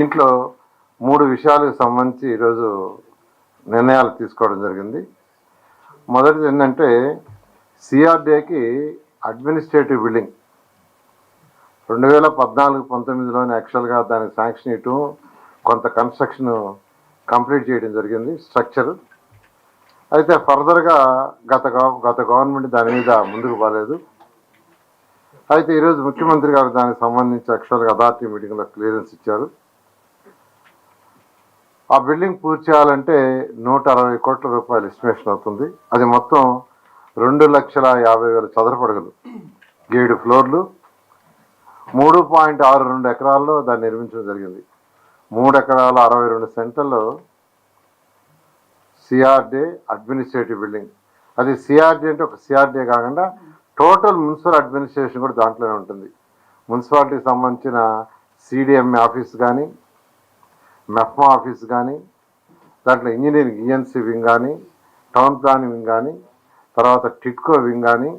దీంట్లో మూడు విషయాలకు సంబంధించి ఈరోజు నిర్ణయాలు తీసుకోవడం జరిగింది. మొదటిది ఏంటంటే సిఆర్డీఏకి అడ్మినిస్ట్రేటివ్ బిల్డింగ్ రెండు వేల పద్నాలుగు పంతొమ్మిదిలోని యాక్చువల్గా దానికి శాంక్షన్ ఇవ్వటం కొంత కన్స్ట్రక్షన్ కంప్లీట్ చేయడం జరిగింది స్ట్రక్చర్. అయితే ఫర్దర్గా గత గత గవర్నమెంట్ దాని మీద ముందుకు పోలేదు. అయితే ఈరోజు ముఖ్యమంత్రి గారు దానికి సంబంధించి యాక్చువల్గా అథారిటీ మీటింగ్లో క్లియరెన్స్ ఇచ్చారు. ఆ బిల్డింగ్ పూర్తి చేయాలంటే నూట అరవై కోట్ల రూపాయలు ఎస్టిమేషన్ అవుతుంది. అది మొత్తం రెండు లక్షల యాభై వేల చదరపడగలు. ఏడు ఫ్లోర్లు మూడు పాయింట్ ఆరు రెండు ఎకరాల్లో దాన్ని నిర్మించడం జరిగింది. మూడు ఎకరాల అరవై రెండు సెంటర్లో సిఆర్డే అడ్మినిస్ట్రేటివ్ బిల్డింగ్ అది సిఆర్డే అంటే ఒక సిఆర్డే కాకుండా టోటల్ మున్సిపల్ అడ్మినిస్ట్రేషన్ కూడా దాంట్లోనే ఉంటుంది. మున్సిపాలిటీకి సంబంధించిన సిడిఎంఏ ఆఫీస్ కానీ మెఫ్మా ఆఫీస్ కానీ దాంట్లో ఇంజనీరింగ్ ఈఎన్సీ వింగ్ కానీ టౌన్ ప్లానింగ్ వింగ్ కానీ తర్వాత టిట్కో వింగ్ కానీ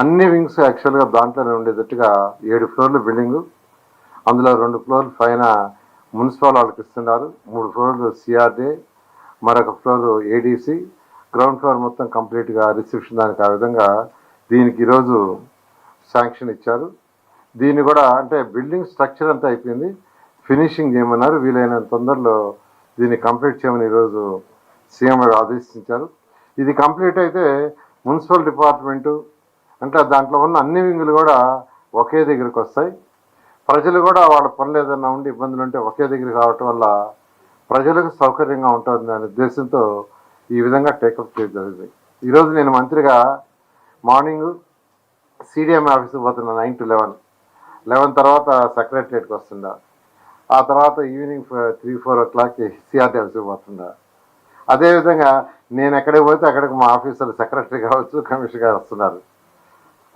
అన్ని వింగ్స్ యాక్చువల్గా దాంట్లోనే ఉండేటట్టుగా ఏడు ఫ్లోర్లు బిల్డింగు. అందులో రెండు ఫ్లోర్లు పైన మున్సిపల్ వాళ్ళకి ఇస్తున్నారు. మూడు ఫ్లోర్లు సిఆర్డే మరొక ఫ్లోర్ ఏడీసీ గ్రౌండ్ ఫ్లోర్ మొత్తం కంప్లీట్గా రిసెప్షన్ దానికి ఆ విధంగా దీనికి ఈరోజు శాంక్షన్ ఇచ్చారు. దీన్ని కూడా అంటే బిల్డింగ్ స్ట్రక్చర్ అంతా అయిపోయింది. ఫినిషింగ్ చేయమన్నారు. వీలైనంత తొందరలో దీన్ని కంప్లీట్ చేయమని ఈరోజు సీఎం గారు ఆదేశించారు. ఇది కంప్లీట్ అయితే మున్సిపల్ డిపార్ట్మెంటు అంటే దాంట్లో ఉన్న అన్ని వింగులు కూడా ఒకే దగ్గరికి వస్తాయి. ప్రజలు కూడా వాళ్ళ పనులు ఏదైనా ఉండి ఇబ్బందులు ఉంటే ఒకే దగ్గరికి రావటం వల్ల ప్రజలకు సౌకర్యంగా ఉంటుంది అనే ఉద్దేశంతో ఈ విధంగా టేకప్ చేయడం జరిగింది. ఈరోజు నేను మంత్రిగా మార్నింగ్ సిడిఎం ఆఫీస్కి పోతున్నా నైన్ టు లెవెన్. లెవెన్ తర్వాత సెక్రటరియట్కి వస్తుందా ఆ తర్వాత ఈవినింగ్ త్రీ ఫోర్ ఓ క్లాక్కి సిఆర్టీ ఆఫీస్కి పోతుందా? అదేవిధంగా నేను ఎక్కడికి పోతే అక్కడికి మా ఆఫీసర్ సెక్రటరీ కావచ్చు కమిషనర్ గారు వస్తున్నారు.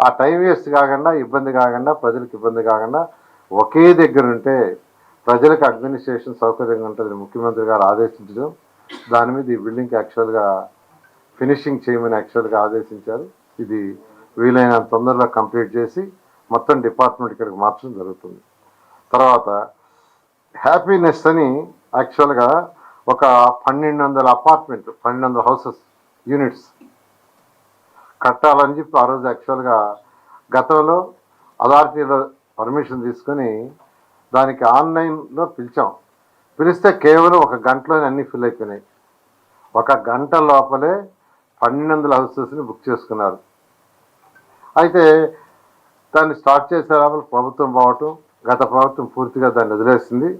ఆ టైం వేస్ట్ కాకుండా ఇబ్బంది కాకుండా ప్రజలకు ఇబ్బంది కాకుండా ఒకే దగ్గర ఉంటే ప్రజలకు అడ్మినిస్ట్రేషన్ సౌకర్యంగా ఉంటుంది ముఖ్యమంత్రి గారు ఆదేశించడం దాని మీద ఈ బిల్డింగ్కి యాక్చువల్గా ఫినిషింగ్ చేయమని యాక్చువల్గా ఆదేశించారు. ఇది వీలైనంత తొందరలో కంప్లీట్ చేసి మొత్తం డిపార్ట్మెంట్ ఇక్కడికి మార్చడం జరుగుతుంది. తర్వాత హ్యాపీనెస్ అని యాక్చువల్గా ఒక పన్నెండు వందల అపార్ట్మెంట్ పన్నెండు వందల హౌసెస్ యూనిట్స్ కట్టాలని చెప్పి ఆ రోజు యాక్చువల్గా గతంలో అథారిటీలో పర్మిషన్ తీసుకొని దానికి ఆన్లైన్లో పిలిచాం. పిలిస్తే కేవలం ఒక గంటలోనే అన్నీ ఫిల్ అయిపోయినాయి. ఒక గంట లోపలే పన్నెండు వందల హౌసెస్ని బుక్ చేసుకున్నారు. అయితే దాన్ని స్టార్ట్ చేసే లోపల ప్రభుత్వం పోవటం గత ప్రభుత్వం పూర్తిగా దాన్ని వదిలేసింది.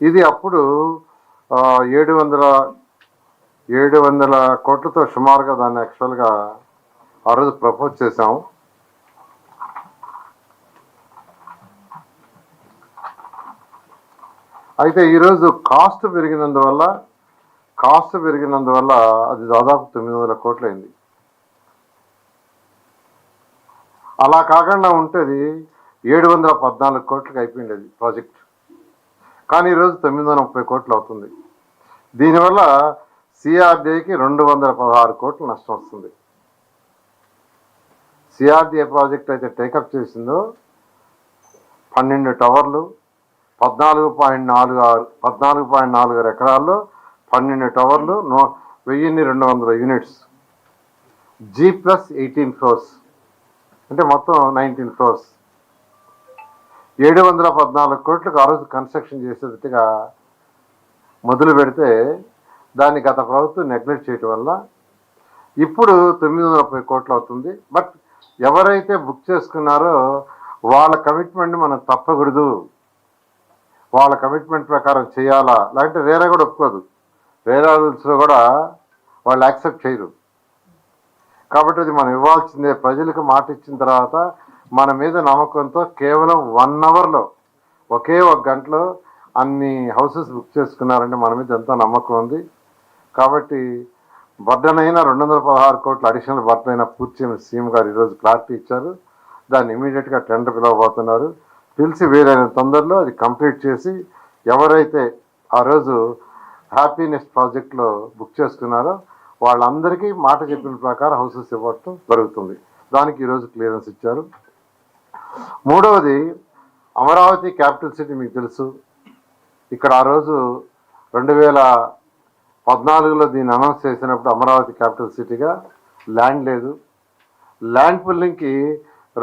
ఇది అప్పుడు ఏడు వందల ఏడు వందల కోట్లతో సుమారుగా దాన్ని యాక్చువల్గా ఆ రోజు ప్రపోజ్ చేశాము. అయితే ఈరోజు కాస్ట్ పెరిగినందువల్ల కాస్ట్ పెరిగినందువల్ల అది దాదాపు తొమ్మిది వందల కోట్లు అయింది అలా కాకుండా ఉంటే ఏడు వందల పద్నాలుగు కోట్లకు అయిపోయింది అది ప్రాజెక్ట్. కానీ ఈరోజు తొమ్మిది వందల ముప్పై కోట్లు అవుతుంది. దీనివల్ల సిఆర్డీఐకి రెండు వందల పదహారు కోట్లు నష్టం వస్తుంది. సిఆర్డీఏ ప్రాజెక్ట్ అయితే టేకప్ చేసిందో పన్నెండు టవర్లు పద్నాలుగు పాయింట్ నాలుగు ఆరు పద్నాలుగు పాయింట్ నాలుగు ఆరు ఎకరాల్లో పన్నెండు టవర్లు నో వెయ్యిన్ని రెండు వందల units. G plus eighteen floors అంటే మొత్తం నైన్టీన్ ఫ్లోర్స్ ఏడు వందల పద్నాలుగు కోట్లకు ఆ రోజు కన్స్ట్రక్షన్ చేసేట్టుగా మొదలు పెడితే దాన్ని గత ప్రభుత్వం నెగ్లెక్ట్ చేయటం వల్ల ఇప్పుడు తొమ్మిది వందల ముప్పై కోట్లు అవుతుంది. బట్ ఎవరైతే బుక్ చేసుకున్నారో వాళ్ళ కమిట్మెంట్ మనం తప్పకూడదు. వాళ్ళ కమిట్మెంట్ ప్రకారం చేయాలా? లేదంటే వేరే కూడా ఒప్పుకోదు. వేరే రూల్స్లో కూడా వాళ్ళు యాక్సెప్ట్ చేయరు. కాబట్టి అది మనం ఇవ్వాల్సిందే. ప్రజలకు మాట ఇచ్చిన తర్వాత మన మీద నమ్మకంతో కేవలం వన్ అవర్లో ఒకే ఒక గంటలో అన్ని హౌసెస్ బుక్ చేసుకున్నారంటే మన మీద ఎంతో నమ్మకం ఉంది. కాబట్టి బర్డన్ అయినా రెండు వందల పదహారు కోట్ల అడిషనల్ బర్డన్ అయినా పూర్తి చేయమని సీఎం గారు ఈరోజు క్లారిటీ ఇచ్చారు. దాన్ని ఇమీడియట్గా టెండర్ పిలవబోతున్నారు పిలిచి వీలైన తొందరలో అది కంప్లీట్ చేసి ఎవరైతే ఆ రోజు హ్యాపీనెస్ ప్రాజెక్ట్లో బుక్ చేసుకున్నారో వాళ్ళందరికీ మాట చెప్పిన ప్రకారం హౌసెస్ ఇవ్వటం జరుగుతుంది. దానికి ఈరోజు క్లియరెన్స్ ఇచ్చారు. మూడవది అమరావతి క్యాపిటల్ సిటీ మీకు తెలుసు. ఇక్కడ ఆ రోజు రెండు వేల పద్నాలుగులో దీన్ని అనౌన్స్ చేసినప్పుడు అమరావతి క్యాపిటల్ సిటీగా ల్యాండ్ లేదు. ల్యాండ్ పుల్లింగ్కి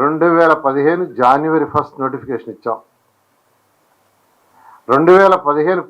రెండు వేల పదిహేను జనవరి ఫస్ట్ నోటిఫికేషన్ ఇచ్చాం. రెండు వేల పదిహేను